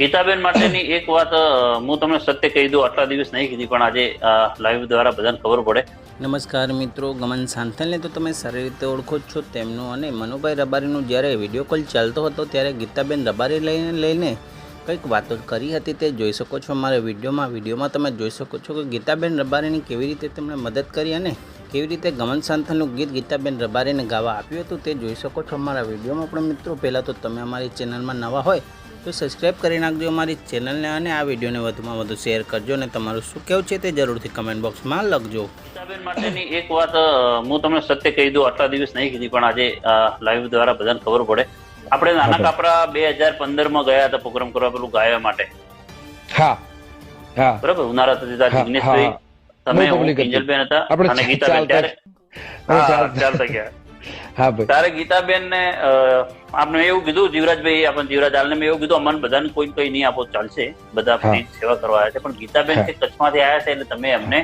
ગીતાબેન માટેની એક વાત હું તમને સત્ય કહી દઉં, આટલા દિવસ નહીં કીધી, પણ આજે લાઈવ દ્વારા બધાને ખબર પડે. નમસ્કાર મિત્રો, ગમન સાંથલને તો તમે સારી રીતે ઓળખો છો, તેમનું અને મનુભાઈ રબારીનું જ્યારે વીડિયો કોલ ચાલતો હતો, ત્યારે ગીતાબેન રબારી લઈને લઈને કંઈક વાતો કરી હતી, તે જોઈ શકો છો મારા વિડીયોમાં. વિડીયોમાં તમે જોઈ શકો છો કે ગીતાબેન રબારીની કેવી રીતે તેમણે મદદ કરી અને કેવી રીતે ગમન સાંથલનું ગીત ગીતાબેન રબારીને ગાવા આપ્યું હતું, તે જોઈ શકો છો અમારા વિડીયોમાં પણ મિત્રો. પહેલાં તો તમે અમારી ચેનલમાં નવા હોય તો સબસ્ક્રાઈબ કરી નાખજો અમારી ચેનલને અને આ વિડીયોને વધુમાં વધુ શેર કરજો અને તમારું શું કહેવું છે તે જરૂરથી કમેન્ટ બોક્સમાં લખજો. ગીતાબેન માટેની એક વાત હું તમને સત્ય કહી દઉં આટલા દિવસ નહીં કીધી પણ આજે લાઈવ દ્વારા બધાને ખબર પડે. આપણે નાના કાપરા બે હજાર પંદરમાં ગયા હતા પ્રોગ્રામ કરવા પેલું ગાયા માટે. હા હા. બરાબર? ઉનાળા થતી હતા જિગ્નેશભાઈ તમે હું કિંજલબેન હતા. અને ગીતાબેન ત્યારે. હા, ચાલતા. ચાલતા ગયા. હા ભાઈ. તારે ગીતાબેન ને આપણે એવું કીધું જીવરાજભાઈ આપણે જીવરાજ આલને મેં એવું કીધું અમને બધાને કોઈ કઈ નહીં આપો ચાલશે. બધા. ફ્રી સેવા કરવા આવ્યા છે. પણ ગીતાબેન. છે કચ્છમાંથી આવ્યા છે એટલે તમે અમને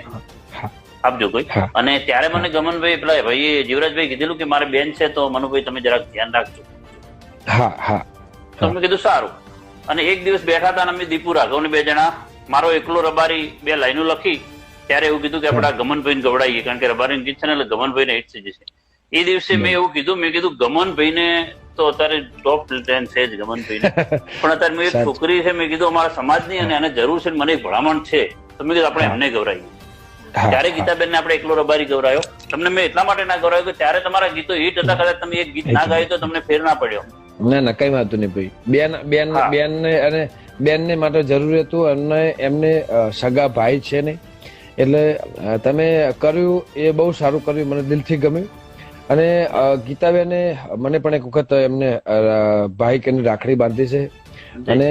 આપજો કોઈ. અને ત્યારે મને ગમનભાઈ પેલા ભાઈ જીવરાજભાઈ કીધેલું કે મારે બેન છે તો મનુભાઈ તમે જરાક ધ્યાન રાખજો. હા હા. તો કીધું સારું. અને એક દિવસ બેઠા હતા અમે દીપુ રાઘવ ને બે જણા મારો એકલો રબારી બે લાઈનો લખી ત્યારે એવું કીધું કે આપણા ગમનભાઈ ગવડાઈએ કારણ કે રબારી ગીત છે ને એટલે ગમનભાઈ ને હિટ થઈ જશે. એ દિવસે મેં એવું કીધું મેં કીધું ગમનભાઈને તો અત્યારે ટોપ ટેન છે જ ગમનભાઈને. પણ અત્યારે મેં એક છોકરી છે મેં કીધું અમારા સમાજની અને એને જરૂર છે મને એક ભલામણ છે. તો મેં કીધું આપણે એમને ગવડાવીએ હા, ત્યારે. ગીતાબેન ને આપણે એકલો રબારી ગૌરાયો. તમને મેં એટલા માટે ના ગૌરાયો કે ત્યારે તમારા ગીતો હિટ હતા કદાચ તમે એક ગીત ના ગાયું તો તમને ફેર ના પડ્યો. ના ના કઈ વાંધો નહીં ભાઈ. બેન બેન બેન ને અને બેન ને માટે જરૂર હતું અને એમને સગા ભાઈ છે ને. એટલે તમે કર્યું એ બહુ સારું કર્યું મને દિલથી ગમ્યું. અને ગીતાબેને મને પણ એક વખત એમને અ, ભાઈ કે રાખડી બાંધી છે. અને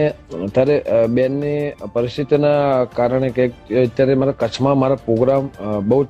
ત્યારે બેનની પરિસ્થિતિના કારણે કે અત્યારે મારા કચ્છમાં મારા પ્રોગ્રામ બહુ